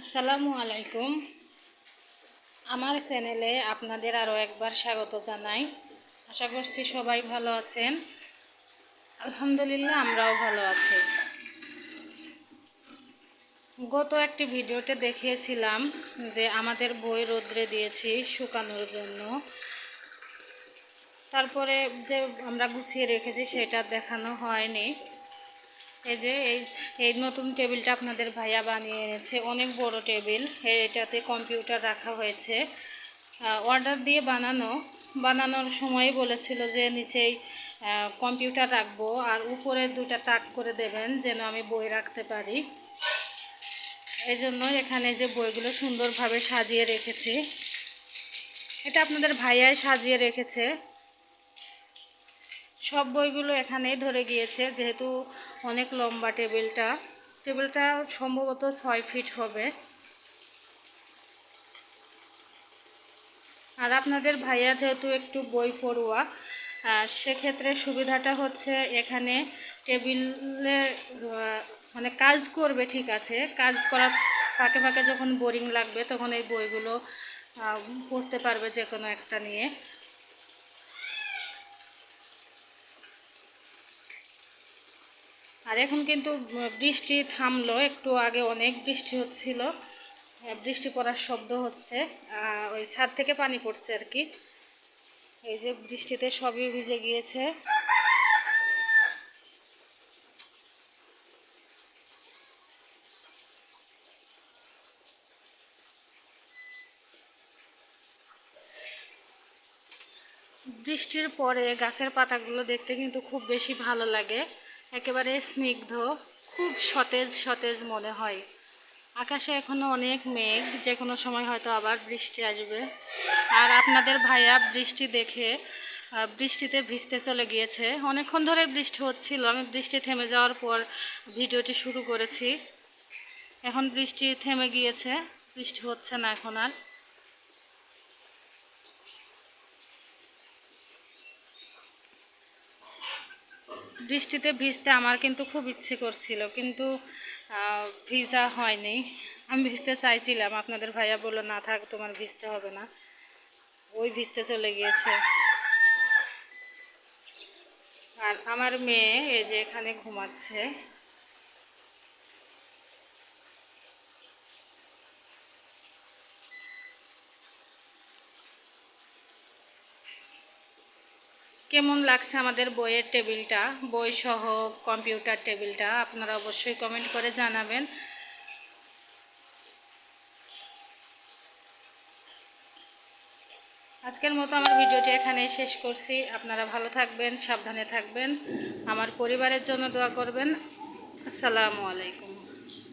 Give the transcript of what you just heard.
আসসালামু আলাইকুম। আমার চ্যানেলে আপনাদের আরও একবার স্বাগত জানাই। আশা করছি সবাই ভালো আছেন। আলহামদুলিল্লাহ, আমরাও ভালো আছি। গত একটি ভিডিওতে দেখিয়েছিলাম যে আমাদের বই রোদ্রে দিয়েছি শুকানোর জন্য। তারপরে যে আমরা গুছিয়ে রেখেছি সেটা দেখানো হয়নি। এই যে, এই এই নতুন টেবিলটা আপনাদের ভাইয়া বানিয়ে এনেছে। অনেক বড় টেবিল। এটাতে কম্পিউটার রাখা হয়েছে। অর্ডার দিয়ে বানানো, বানানোর সময় বলেছিল যে নিচেই কম্পিউটার রাখব আর উপরে দুটা তাক করে দেবেন যেন আমি বই রাখতে পারি। এই জন্য এখানে যে বইগুলো সুন্দরভাবে সাজিয়ে রেখেছি। এটা আপনাদের ভাইয়াই সাজিয়ে রেখেছে। সব বইগুলো এখানেই ধরে গিয়েছে, যেহেতু অনেক লম্বা টেবিলটা। টেবিলটা সম্ভবত ছয় ফিট হবে। আর আপনাদের ভাইয়া যেহেতু একটু বই পড়ুয়া সেক্ষেত্রে সুবিধাটা হচ্ছে এখানে টেবিলে মানে কাজ করবে ঠিক আছে। কাজ করার ফাঁকে ফাঁকে যখন বোরিং লাগবে, তখন এই বইগুলো পড়তে পারবে যে কোনো একটা নিয়ে। আর এখন কিন্তু বৃষ্টি থামলো, একটু আগে অনেক বৃষ্টি হচ্ছিল। বৃষ্টি পড়ার শব্দ হচ্ছে ওই ছাদ থেকে পানি পড়ছে আর কি। এই যে বৃষ্টিতে সবই ভিজে গিয়েছে। বৃষ্টির পরে গাছের পাতাগুলো দেখতে কিন্তু খুব বেশি ভালো লাগে। একেবারে স্নিগ্ধ, খুব সতেজ সতেজ মনে হয়। আকাশে এখনও অনেক মেঘ যে কোনো সময় হয়তো আবার বৃষ্টি আসবে। আর আপনাদের ভাইয়া বৃষ্টি দেখে বৃষ্টিতে ভিজতে চলে গিয়েছে। অনেকক্ষণ ধরে বৃষ্টি হচ্ছিল। আমি বৃষ্টি থেমে যাওয়ার পর ভিডিওটি শুরু করেছি। এখন বৃষ্টি থেমে গিয়েছে। বৃষ্টি হচ্ছে না এখন আর। বৃষ্টিতে ভিজতে আমার কিন্তু খুব ইচ্ছে করছিল, কিন্তু ভিজা হয়নি। আমি ভিজতে চাইছিলাম, আপনাদের ভাইয়া বলল, না থাক, তোমার ভিজতে হবে না। ওই ভিজতে চলে গিয়েছে। আর আমার মেয়ে এই যে এখানে ঘুমাচ্ছে। কেমন লাগছে আমাদের বইয়ের টেবিলটা? বই সহ কম্পিউটার টেবিলটা আপনারা অবশ্যই কমেন্ট করে জানাবেন। আজকের মতো আমার ভিডিওটি এখানে শেষ করছি। আপনারা ভালো থাকবেন, সাবধানে থাকবেন। আমার পরিবারের জন্য দোয়া করবেন। আসসালামু আলাইকুম।